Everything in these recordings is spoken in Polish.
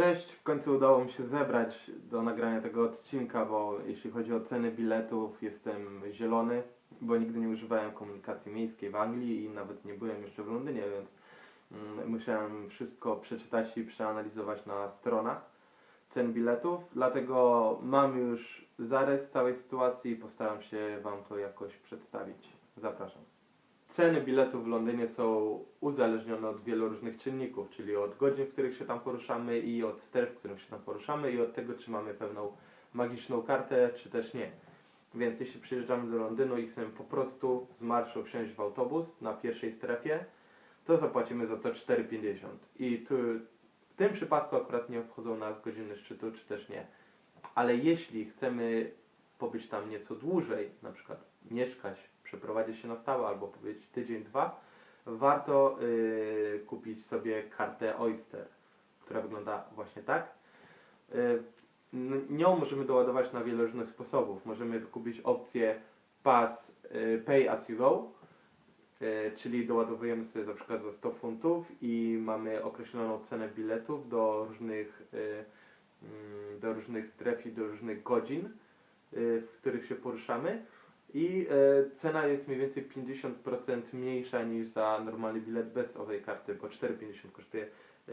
Cześć, w końcu udało mi się zebrać do nagrania tego odcinka, bo jeśli chodzi o ceny biletów, jestem zielony, bo nigdy nie używałem komunikacji miejskiej w Anglii i nawet nie byłem jeszcze w Londynie, więc mm, musiałem wszystko przeczytać i przeanalizować na stronach cen biletów. Dlatego mam już zarys całej sytuacji i postaram się Wam to jakoś przedstawić. Zapraszam. Ceny biletów w Londynie są uzależnione od wielu różnych czynników, czyli od godzin, w których się tam poruszamy i od stref, w których się tam poruszamy i od tego, czy mamy pewną magiczną kartę, czy też nie. Więc jeśli przyjeżdżamy do Londynu i chcemy po prostu z marszu wsiąść w autobus na pierwszej strefie, to zapłacimy za to 4,50. I tu, w tym przypadku akurat nie obchodzą nas godziny szczytu, czy też nie. Ale jeśli chcemy pobyć tam nieco dłużej, na przykład mieszkać, przeprowadzić się na stałe albo pobyć tydzień, dwa, warto y, kupić sobie kartę Oyster, która wygląda właśnie tak. Y, nią możemy doładować na wiele różnych sposobów. Możemy kupić opcję Pass y, Pay as you go, czyli doładowujemy sobie na przykład za 100 funtów i mamy określoną cenę biletów do różnych, mm, do różnych stref i do różnych godzin, w których się poruszamy. I e, cena jest mniej więcej 50% mniejsza niż za normalny bilet bez owej karty, bo 4,50 kosztuje e,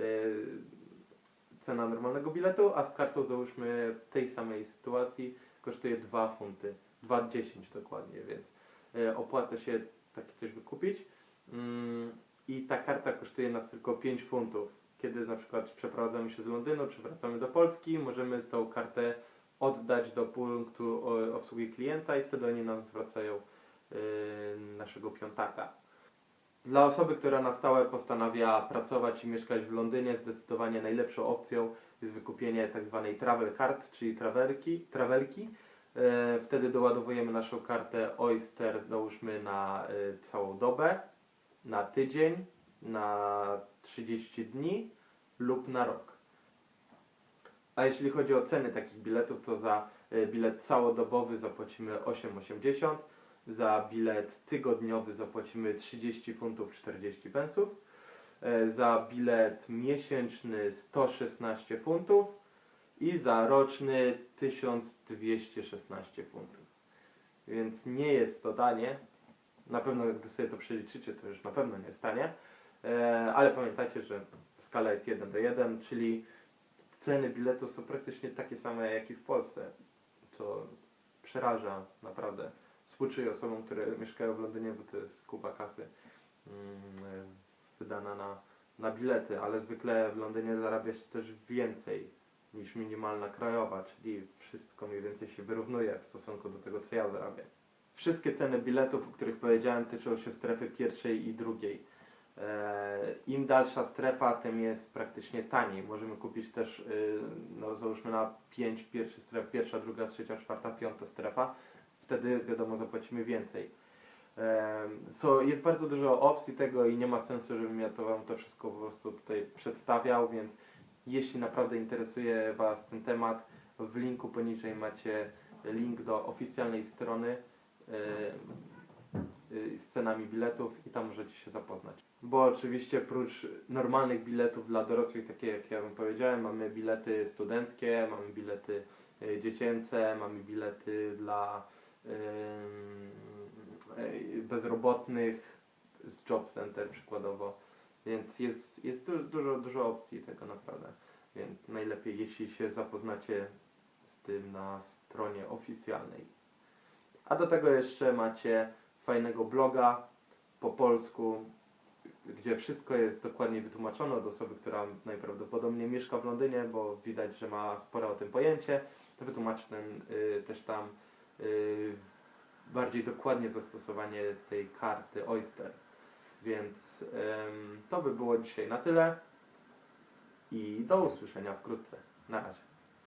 cena normalnego biletu, a z kartą załóżmy w tej samej sytuacji kosztuje 2 funty, 2,10 dokładnie, więc e, opłaca się takie coś wykupić. Mm, I ta karta kosztuje nas tylko 5 funtów. Kiedy na przykład przeprowadzamy się z Londynu, czy wracamy do Polski, możemy tą kartę oddać do punktu obsługi klienta i wtedy oni nam zwracają yy, naszego piątaka. Dla osoby, która na stałe postanawia pracować i mieszkać w Londynie, zdecydowanie najlepszą opcją jest wykupienie tzw. travel card, czyli travelki. travelki. Yy, Wtedy doładowujemy naszą kartę Oyster, załóżmy na yy, całą dobę, na tydzień, na 30 dni lub na rok. A jeśli chodzi o ceny takich biletów, to za e, bilet całodobowy zapłacimy 8,80, za bilet tygodniowy zapłacimy 30 funtów 40 pensów, e, za bilet miesięczny 116 funtów i za roczny 1216 funtów. Więc nie jest to tanie. Na pewno, gdy sobie to przeliczycie, to już na pewno nie jest. E, Ale pamiętajcie, że skala jest 1 do 1, czyli ceny biletów są praktycznie takie same jak i w Polsce, co przeraża naprawdę. Współczuję osobom, które mieszkają w Londynie, bo to jest kupa kasy mm, wydana na, na bilety, ale zwykle w Londynie zarabia się też więcej niż minimalna krajowa, czyli wszystko mniej więcej się wyrównuje w stosunku do tego, co ja zarabiam. Wszystkie ceny biletów, o których powiedziałem, tyczą się strefy pierwszej i drugiej. E, Im dalsza strefa, tym jest praktycznie taniej. Możemy kupić też, y, no załóżmy na 5 pierwszych stref, pierwsza, druga, trzecia, czwarta, piąta strefa. Wtedy wiadomo zapłacimy więcej. So, jest bardzo dużo opcji tego i nie ma sensu, żebym ja to wam to wszystko po prostu tutaj przedstawiał, więc jeśli naprawdę interesuje Was ten temat, w linku poniżej macie link do oficjalnej strony em, y, z cenami biletów i tam możecie się zapoznać. Bo oczywiście prócz normalnych biletów dla dorosłych, takie jak ja wam powiedziałem, mamy bilety studenckie, mamy bilety y, dziecięce, mamy bilety dla bezrobotnych z Job Center przykładowo. Więc jest, jest du- dużo, dużo opcji tego naprawdę. Więc najlepiej jeśli się zapoznacie z tym na stronie oficjalnej. A do tego jeszcze macie fajnego bloga po polsku, gdzie wszystko jest dokładnie wytłumaczone od osoby, która najprawdopodobniej mieszka w Londynie, bo widać, że ma spore o tym pojęcie. Wytłumaczy ten, y, też tam y, bardziej dokładnie zastosowanie tej karty Oyster. Więc ym, to by było dzisiaj na tyle i do usłyszenia wkrótce. Na razie.